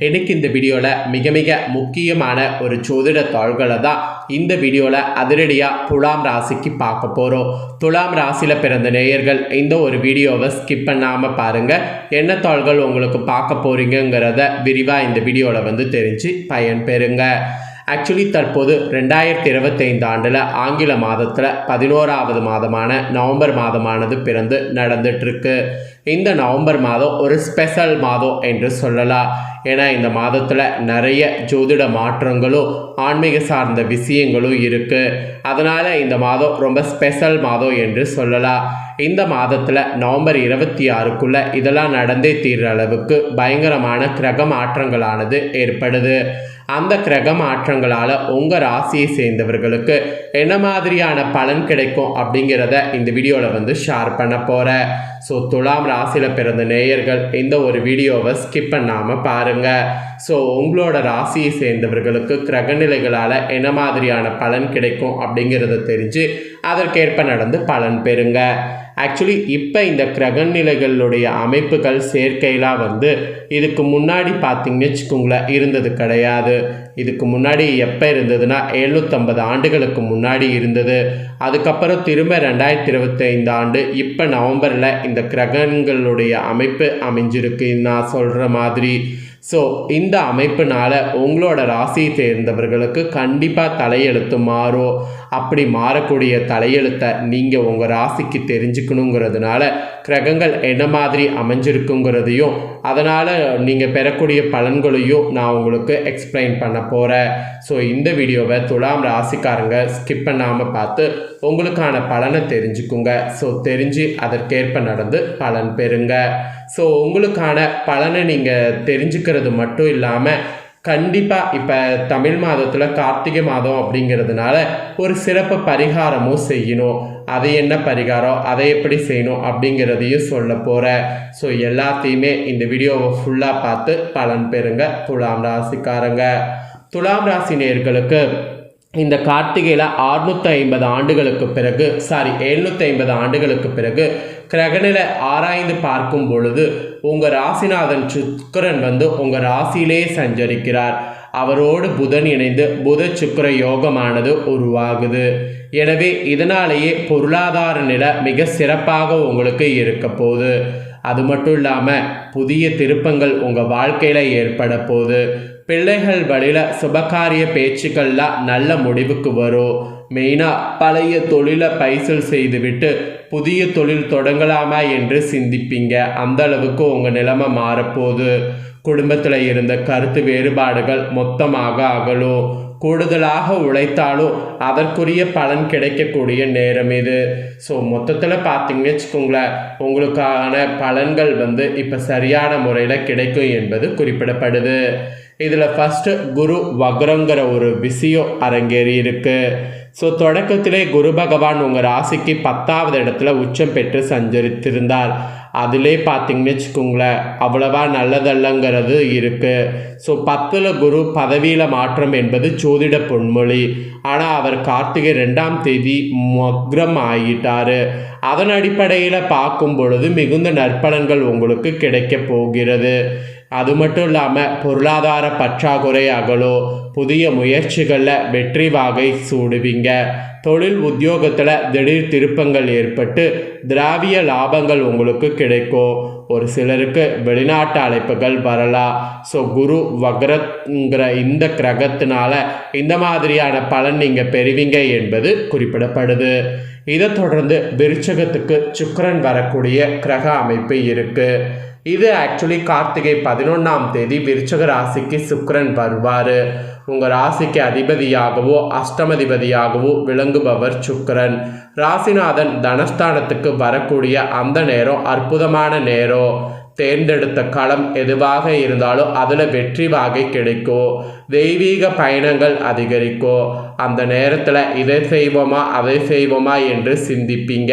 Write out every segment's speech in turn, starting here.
எனக்கு இந்த வீடியோவில் மிக மிக முக்கியமான ஒரு ஜோதிட தாள்களை தான் இந்த வீடியோவில் அதிரடியாக துலாம் ராசிக்கு பார்க்க போகிறோம் துலாம் ராசியில் பிறந்த நேயர்கள் இந்த ஒரு வீடியோவை ஸ்கிப் பண்ணாமல் பாருங்கள் என்ன தாள்கள் உங்களுக்கு பார்க்க போகிறீங்கங்கிறத விரிவாக இந்த வீடியோவில் வந்து தெரிஞ்சு பயன்பெறுங்க. ஆக்சுவலி தற்போது ரெண்டாயிரத்தி இருபத்தைந்து ஆண்டில் ஆங்கில மாதத்தில் பதினோராவது மாதமான நவம்பர் மாதமானது பிறந்து நடந்துட்டுருக்கு இந்த நவம்பர் மாதம் ஒரு ஸ்பெஷல் மாதம் என்று சொல்லலாம். ஏன்னா இந்த மாதத்தில் நிறைய ஜோதிட மாற்றங்களும் ஆன்மீக சார்ந்த விஷயங்களும் இருக்குது அதனால் இந்த மாதம் ரொம்ப ஸ்பெஷல் மாதம் என்று சொல்லலாம். இந்த மாதத்தில் நவம்பர் இருபத்தி ஆறுக்குள்ளே இதெல்லாம் நடந்தே தீர்ற அளவுக்கு பயங்கரமான கிரக மாற்றங்களானது ஏற்படுது. அந்த கிரக மாற்றங்களால் உங்கள் ராசியை சேர்ந்தவர்களுக்கு என்ன மாதிரியான பலன் கிடைக்கும் அப்படிங்கிறத இந்த வீடியோவில் வந்து ஷேர் பண்ண போகிறேன் ஸோ துலாம் ராசியில் பிறந்த நேயர்கள் இந்த ஒரு வீடியோவை ஸ்கிப் பண்ணாமல் பாருங்கள் ஸோ உங்களோட ராசியை சேர்ந்தவர்களுக்கு கிரகநிலைகளால் என்ன மாதிரியான பலன் கிடைக்கும் அப்படிங்கிறத தெரிஞ்சு அதற்கேற்ப நடந்து பலன் பெறுங்க. ஆக்சுவலி இப்போ இந்த கிரகநிலைகளுடைய அமைப்புகள் சேர்க்கையெல்லாம் வந்து இதுக்கு முன்னாடி பார்த்தீங்கன்னு வச்சுக்கோங்களேன் இருந்தது கிடையாது. இதுக்கு முன்னாடி எப்போ இருந்ததுன்னா எழுநூற்றம்பது ஆண்டுகளுக்கு முன்னாடி இருந்தது. அதுக்கப்புறம் திரும்ப ரெண்டாயிரத்தி இருபத்தைந்து ஆண்டு இப்போ நவம்பரில் இந்த கிரகங்களுடைய அமைப்பு அமைஞ்சிருக்கு. நான் சொல்கிற மாதிரி ஸோ இந்த அமைப்பினால் உங்களோட ராசியை சேர்ந்தவர்களுக்கு கண்டிப்பாக தலையெழுத்து மாறும். அப்படி மாறக்கூடிய தலையெழுத்தை நீங்கள் உங்கள் ராசிக்கு தெரிஞ்சுக்கணுங்கிறதுனால கிரகங்கள் என்ன மாதிரி அமைஞ்சிருக்குங்கிறதையும் அதனால் நீங்கள் பெறக்கூடிய பலன்களையும் நான் உங்களுக்கு எக்ஸ்பிளைன் பண்ண போகிறேன் ஸோ இந்த வீடியோவை துலாம் ராசிக்காரங்க ஸ்கிப் பண்ணாமல் பார்த்து உங்களுக்கான பலனை தெரிஞ்சுக்குங்க. ஸோ தெரிஞ்சு அதற்கேற்ப நடந்து பலன் பெறுங்க. ஸோ உங்களுக்கான பலனை நீங்கள் தெரிஞ்சுக்கிறது மட்டும் இல்லாமல் கண்டிப்பாக இப்போ தமிழ் மாதத்தில் கார்த்திகை மாதம் அப்படிங்கிறதுனால ஒரு சிறப்பு பரிகாரமும் செய்யணும். அது என்ன பரிகாரம்? அதை எப்படி செய்யணும்? அப்படிங்கிறதையும் சொல்ல போகிறேன் ஸோ எல்லாத்தையுமே இந்த வீடியோவை ஃபுல்லாக பார்த்து பலன் பெறுங்க. துலாம் ராசிக்காரங்க. துலாம் ராசி நேர்களுக்கு இந்த கார்த்திகையில் அறுநூற்றி ஐம்பது ஆண்டுகளுக்கு பிறகு சாரி எழுநூற்றி ஐம்பது ஆண்டுகளுக்கு பிறகு கிரகநிலை ஆராய்ந்து பார்க்கும் பொழுது உங்கள் ராசிநாதன் சுக்கரன் வந்து உங்கள் ராசியிலே சஞ்சரிக்கிறார். அவரோடு புதன் இணைந்து புத சுக்கர யோகமானது உருவாகுது. எனவே இதனாலேயே பொருளாதார நிலை மிக சிறப்பாக உங்களுக்கு இருக்க போகுது. அது மட்டும் இல்லாமல் புதிய திருப்பங்கள் உங்கள் வாழ்க்கையில் ஏற்பட போகுது. பிள்ளைகள் வழியில் சுபகாரிய பேச்சுக்கள்லாம் நல்ல முடிவுக்கு வரும். மெயினாக பழைய தொழிலை பைசல் செய்துவிட்டு புதிய தொழில் தொடங்கலாமா என்று சிந்திப்பீங்க. அந்த அளவுக்கு உங்கள் நிலைமை மாறப்போகுது. குடும்பத்தில் இருந்த கருத்து வேறுபாடுகள் மொத்தமாக அகலும். கூடுதலாக உழைத்தாலும் அதற்குரிய பலன் கிடைக்கக்கூடிய நேரம் இது. ஸோ மொத்தத்தில் பார்த்தீங்கன்னு வச்சுக்கோங்களேன் உங்களுக்கான பலன்கள் வந்து இப்போ சரியான முறையில் கிடைக்கும் என்பது குறிப்பிடப்படுது. இதில் ஃபஸ்ட்டு குரு வக்ரங்கிற ஒரு விஷயம் அரங்கேறி இருக்குது ஸோ தொடக்கத்திலே குரு பகவான் உங்கள் ராசிக்கு பத்தாவது இடத்துல உச்சம் பெற்று சஞ்சரித்திருந்தார். அதிலே பார்த்தீங்கன்னு வச்சுக்கோங்களேன் அவ்வளவா நல்லதல்லங்கிறது இருக்குது ஸோ பத்தில் குரு பதவியில் மாற்றம் என்பது ஜோதிட பொன்மொழி. ஆனால் அவர் கார்த்திகை ரெண்டாம் தேதி மக்ரம் ஆகிட்டார். அதன் அடிப்படையில் பார்க்கும் பொழுது மிகுந்த நற்பலன்கள் உங்களுக்கு கிடைக்க போகிறது. அது மட்டும் இல்லாமல் பொருளாதார பற்றாக்குறை அகலோ புதிய முயற்சிகளில் வெற்றி வாகை சூடுவீங்க. தொழில் உத்தியோகத்தில் திடீர் திருப்பங்கள் ஏற்பட்டு திராவிய லாபங்கள் உங்களுக்கு கிடைக்கும். ஒரு சிலருக்கு வெளிநாட்டு அழைப்புகள் வரலாம். ஸோ குரு வக்ரங்கிற இந்த கிரகத்தினால இந்த மாதிரியான பலன் நீங்கள் பெறுவீங்க என்பது குறிப்பிடப்படுது. இதை தொடர்ந்து விருச்சகத்துக்கு சுக்கரன் வரக்கூடிய கிரக அமைப்பு இருக்குது இது ஆக்சுவலி கார்த்திகை பதினொன்றாம் தேதி விருச்சக ராசிக்கு சுக்கரன் வருவார். உங்கள் ராசிக்கு அதிபதியாகவோ அஷ்டமதிபதியாகவோ விளங்குபவர் சுக்கரன். ராசிநாதன் தனஸ்தானத்துக்கு வரக்கூடிய அந்த நேரம் அற்புதமான நேரம். தேர்ந்தெடுத்த களம் எதுவாக இருந்தாலும் அதில் வெற்றி வாகை கிடைக்கும் தெய்வீக பயணங்கள் அதிகரிக்கும் அந்த நேரத்தில் இதை செய்வோமா அதை செய்வோமா என்று சிந்திப்பீங்க.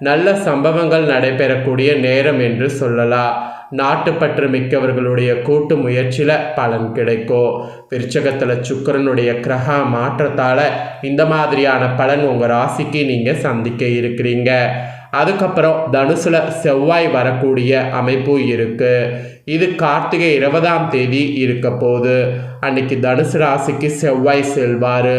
நல்ல சம்பவங்கள் நடைபெறக்கூடிய நேரம் என்று சொல்லலாம். நாட்டுப்பற்று மிக்கவர்களுடைய கூட்டு முயற்சியில் பலன் கிடைக்கும் விருச்சகத்தில் சுக்கரனுடைய கிரக மாற்றத்தால் இந்த மாதிரியான பலன் உங்கள் ராசிக்கு நீங்கள் சந்திக்க இருக்கிறீங்க. அதுக்கப்புறம் தனுசுல செவ்வாய் வரக்கூடிய அமைப்பு இருக்கு. இது கார்த்திகை இருபதாம் தேதி இருக்க போது அன்னைக்கு தனுசு ராசிக்கு செவ்வாய் செல்வார்.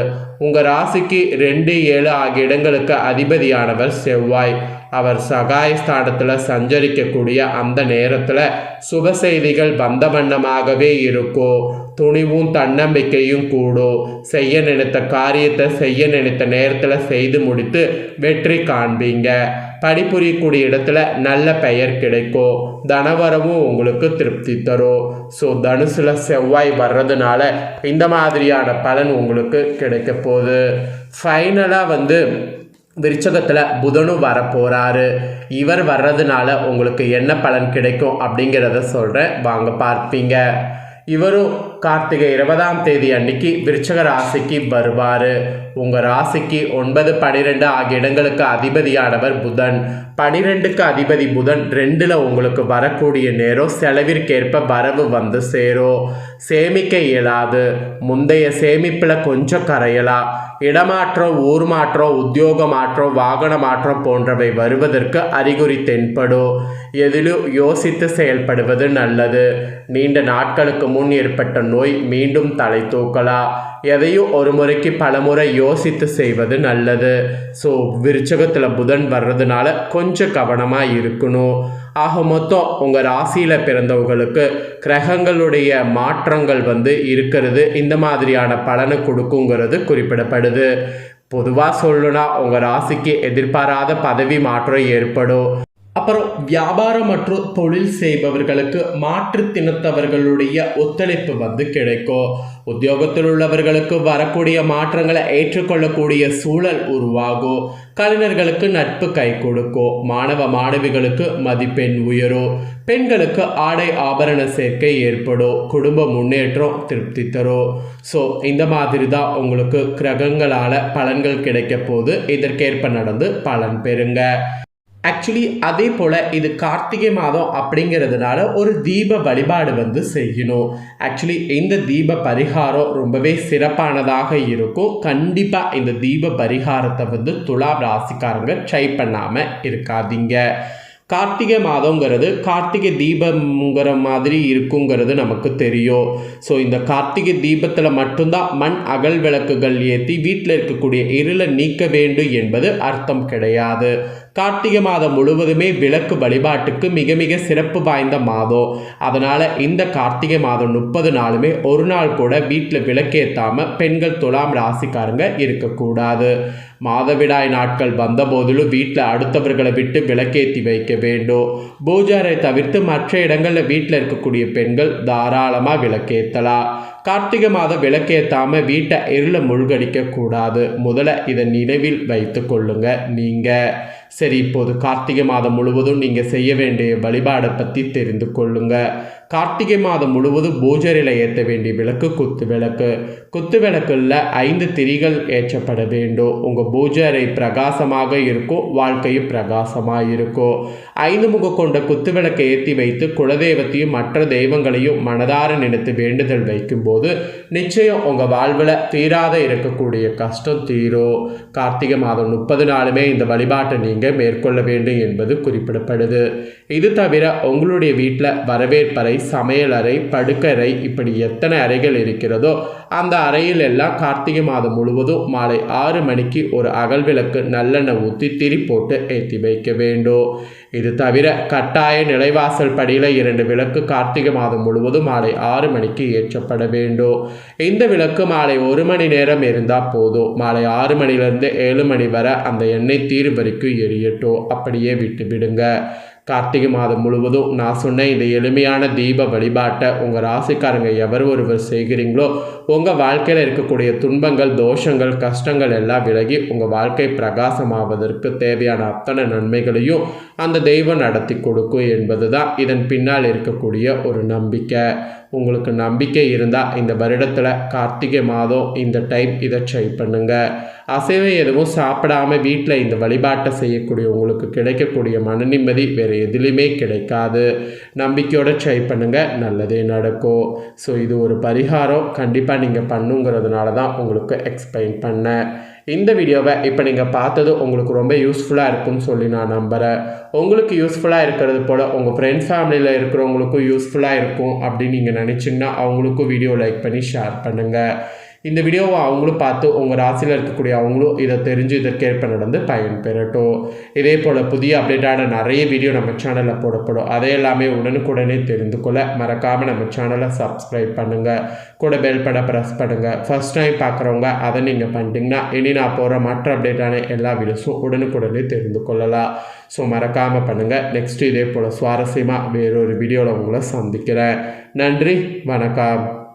உங்கள் ராசிக்கு ரெண்டு ஏழு ஆகிய இடங்களுக்கு அதிபதியானவர் செவ்வாய். அவர் சகாய ஸ்தானத்தில் சஞ்சரிக்கக்கூடிய அந்த நேரத்தில் சுப செய்திகள் வந்த வண்ணமாகவே இருக்கும் துணிவும் தன்னம்பிக்கையும் கூடும் செய்ய நினைத்த காரியத்தை செய்ய நினைத்த நேரத்தில் செய்து முடித்து வெற்றி காண்பீங்க. பணிபுரியக்கூடிய இடத்துல நல்ல பெயர் கிடைக்கும். தனவரமும் உங்களுக்கு திருப்தி தரும். ஸோ தனுசில் செவ்வாய் வர்றதுனால இந்த மாதிரியான பலன் உங்களுக்கு கிடைக்க போகுது. ஃபைனலாக வந்து விருச்சகத்தில் புதனும் வரப்போகிறாரு இவர் வர்றதுனால உங்களுக்கு என்ன பலன் கிடைக்கும் அப்படிங்கிறத சொல்கிறேன் வாங்க பார்ப்பீங்க. இவரும் கார்த்திகை இருபதாம் தேதி அன்னைக்கு விருச்சக ராசிக்கு வருவார். உங்கள் ராசிக்கு ஒன்பது பனிரெண்டு ஆகிய இடங்களுக்கு அதிபதியானவர் புதன். பனிரெண்டுக்கு அதிபதி புதன் ரெண்டில் உங்களுக்கு வரக்கூடிய நேரம் செலவிற்கேற்ப வரவு வந்து சேரும் சேமிக்க இயலாது. முந்தைய சேமிப்பில் கொஞ்சம் கரையலாம். இடமாற்றம் ஊர் மாற்றம் உத்தியோக மாற்றம் வாகன மாற்றம் போன்றவை வருவதற்கு அறிகுறி தென்படும் எதிலும் யோசித்து செயல்படுவது நல்லது. நீண்ட நாட்களுக்கு முன் ஏற்பட்ட நோய் மீண்டும் தலை தூக்கலாம் எதையும் ஒரு முறைக்கு பலமுறை யோசித்து செய்வது நல்லது. ஸோ விருச்சகத்தில் புதன் வர்றதுனால கொஞ்சம் கவனமாக இருக்கணும். ஆக மொத்தம் உங்கள் ராசியில் பிறந்தவங்களுக்கு கிரகங்களுடைய மாற்றங்கள் வந்து இருக்கிறது. இந்த மாதிரியான பலனை கொடுக்குங்கிறது குறிப்பிடப்படுது. பொதுவாக சொல்லணும்னா உங்கள் ராசிக்கு எதிர்பாராத பதவி மாற்றம் ஏற்படும். அப்புறம் வியாபாரம் மற்றும் தொழில் செய்பவர்களுக்கு மாற்றுத்தினத்தவர்களுடைய ஒத்துழைப்பு வந்து கிடைக்கும். உத்தியோகத்தில் உள்ளவர்களுக்கு வரக்கூடிய மாற்றங்களை ஏற்றுக்கொள்ளக்கூடிய சூழல் உருவாகும். கலைஞர்களுக்கு நட்பு கை கொடுக்கும். மாணவ மாணவிகளுக்கு மதிப்பெண் உயரும். பெண்களுக்கு ஆடை ஆபரண சேர்க்கை ஏற்படும். குடும்ப முன்னேற்றம் திருப்தி தரும். ஸோ இந்த மாதிரி தான் உங்களுக்கு கிரகங்களால் பலன்கள் கிடைக்க போது இதற்கேற்ப நடந்து பலன் பெறுங்க. ஆக்சுவலி அதே போல் இது கார்த்திகை மாதம் அப்படிங்கிறதுனால ஒரு தீப வழிபாடு வந்து செய்யணும். ஆக்சுவலி இந்த தீப பரிகாரம் ரொம்பவே சிறப்பானதாக இருக்கும். கண்டிப்பாக இந்த தீப பரிகாரத்தை வந்து துலாம் ராசிக்காரங்க ட்ரை பண்ணாமல் இருக்காதீங்க. கார்த்திகை மாதங்கிறது கார்த்திகை தீபம்ங்கிற மாதிரி இருக்குங்கிறது நமக்கு தெரியும். ஸோ இந்த கார்த்திகை தீபத்தில் மட்டும்தான் மண் அகல் விளக்குகள் ஏற்றி வீட்டில் இருக்கக்கூடிய இருளை நீக்க வேண்டும் என்பது அர்த்தம் கிடையாது. கார்த்திகை மாதம் முழுவதுமே விளக்கு வழிபாட்டுக்கு மிக மிக சிறப்பு வாய்ந்த மாதம். அதனால் இந்த கார்த்திகை மாதம் முப்பது நாளுமே ஒரு நாள் கூட வீட்டில் விளக்கேற்றாமல் பெண்கள் துலாம் ராசிக்காரங்க இருக்கக்கூடாது. மாதவிடாய் நாட்கள் வந்த போதிலும் வீட்டில் அடுத்தவர்களை விட்டு விளக்கேற்றி வைக்க வேண்டும். பூஜாரை தவிர்த்து மற்ற இடங்களில் வீட்டில் இருக்கக்கூடிய பெண்கள் தாராளமாக விளக்கேற்றலாம் கார்த்திகை மாதம் விளக்கேற்றாமல் வீட்டை இருள மூழ்கடிக்க கூடாது. முதல்ல இதை நினைவில் வைத்து கொள்ளுங்க. நீங்கள் சரி இப்போது கார்த்திகை மாதம் முழுவதும் நீங்கள் செய்ய வேண்டிய வழிபாடை பற்றி தெரிந்து கொள்ளுங்க. கார்த்திகை மாதம் முழுவதும் பூஜரில் ஏற்ற வேண்டிய விளக்கு குத்து விளக்கு. குத்து விளக்கில் ஐந்து திரிகள் ஏற்றப்பட வேண்டும். உங்கள் பூஜரை பிரகாசமாக இருக்கும் வாழ்க்கையும் பிரகாசமாக இருக்கும் ஐந்து முகம் கொண்ட குத்து விளக்கை ஏற்றி வைத்து குலதெய்வத்தையும் மற்ற தெய்வங்களையும் மனதார நினைத்து வேண்டுதல் வைக்கும்போது நிச்சயம் உங்கள் வாழ்வில் தீராத இருக்கக்கூடிய கஷ்டம் தீரும். கார்த்திகை மாதம் முப்பது நாளுமே இந்த வழிபாட்டை நீங்கள் மேற்கொள்ள வேண்டும் என்பது குறிப்பிடப்படுது. இது தவிர உங்களுடைய வீட்டில் வரவேற்பறை சமையலறை படுக்கறை இப்படி எத்தனை அறைகள் இருக்கிறதோ அந்த அறையில் எல்லாம் கார்த்திகை மாதம் முழுவதும் மாலை ஆறு மணிக்கு ஒரு அகல் விளக்கு நல்லெண்ணெய் ஊற்றி திரி போட்டு ஏற்றி வைக்க வேண்டும். இது தவிர கட்டாய நிலைவாசல் படியில் இரண்டு விளக்கு கார்த்திகை மாதம் முழுவதும் மாலை ஆறு மணிக்கு ஏற்றப்பட வேண்டும். இந்த விளக்கு மாலை ஒரு மணி நேரம் இருந்தால் போதும். மாலை ஆறு மணிலேருந்து ஏழு மணி வரை அந்த எண்ணெய் தீரு வரைக்கும் எரியட்டும். அப்படியே விட்டு விடுங்க. கார்த்திகை மாதம் முழுவதும் நான் சொன்ன இந்த எளிமையான தீப வழிபாட்டை உங்கள் ராசிக்காரங்க எவர் ஒருவர் செய்கிறீங்களோ உங்கள் வாழ்க்கையில் இருக்கக்கூடிய துன்பங்கள் தோஷங்கள் கஷ்டங்கள் எல்லாம் விலகி உங்கள் வாழ்க்கை பிரகாசமாவதற்கு தேவையான அத்தனை நன்மைகளையும் அந்த தெய்வம் நடத்தி கொடுக்கும் என்பது தான் இதன் பின்னால் இருக்கக்கூடிய ஒரு நம்பிக்கை. உங்களுக்கு நம்பிக்கை இருந்தால் இந்த வருடத்தில் கார்த்திகை மாதம் இந்த டைம் இதை ட்ரை பண்ணுங்கள் அசைவம் எதுவும் சாப்பிடாம வீட்டில் இந்த வழிபாட்டை செய்யக்கூடிய உங்களுக்கு கிடைக்கக்கூடிய மன நிம்மதி வேறு எதுலேயுமே கிடைக்காது. நம்பிக்கையோடு ட்ரை பண்ணுங்கள் நல்லதே நடக்கும். ஸோ இது ஒரு பரிகாரம். கண்டிப்பாக நீங்கள் பண்ணுங்கிறதுனால தான் உங்களுக்கு எக்ஸ்பிளைன் பண்ணேன். இந்த வீடியோவை இப்போ நீங்கள் பார்த்தது உங்களுக்கு ரொம்ப யூஸ்ஃபுல்லாக இருக்கும்னு சொல்லி நான் நம்புகிறேன் உங்களுக்கு யூஸ்ஃபுல்லாக இருக்கிறது போல் உங்கள் ஃப்ரெண்ட்ஸ் ஃபேமிலியில் இருக்கிறவங்களுக்கும் யூஸ்ஃபுல்லாக இருக்கும் அப்படின்னு நீங்கள் நினச்சிங்கன்னா அவங்களுக்கும் வீடியோ லைக் பண்ணி ஷேர் பண்ணுங்கள் இந்த வீடியோவை அவங்களும் பார்த்து உங்கள் ராசியில் இருக்கக்கூடிய அவங்களும் இதை தெரிஞ்சு இதற்கேற்ப நடந்து பயன் பெறட்டும் இதே போல் புதிய அப்டேட்டான நிறைய வீடியோ நம்ம சேனலில் போடப்படும். அதை எல்லாமே உடனுக்குடனே தெரிந்து கொள்ள மறக்காமல் நம்ம சேனலை சப்ஸ்கிரைப் பண்ணுங்கள் கூட பெல் பட ப்ரெஸ் பண்ணுங்கள் ஃபர்ஸ்ட் டைம் பார்க்குறவங்க அதை நீங்கள் பண்ணிட்டீங்கன்னா இனி நான் போகிற மற்ற அப்டேட்டான எல்லா வீடியோஸும் உடனுக்குடனே தெரிந்து கொள்ளலாம். ஸோ மறக்காமல் பண்ணுங்கள் நெக்ஸ்ட் இதே போல் சுவாரஸ்யமாக வேறொரு வீடியோவில் உங்களை சந்திக்கிறேன். நன்றி வணக்கம்.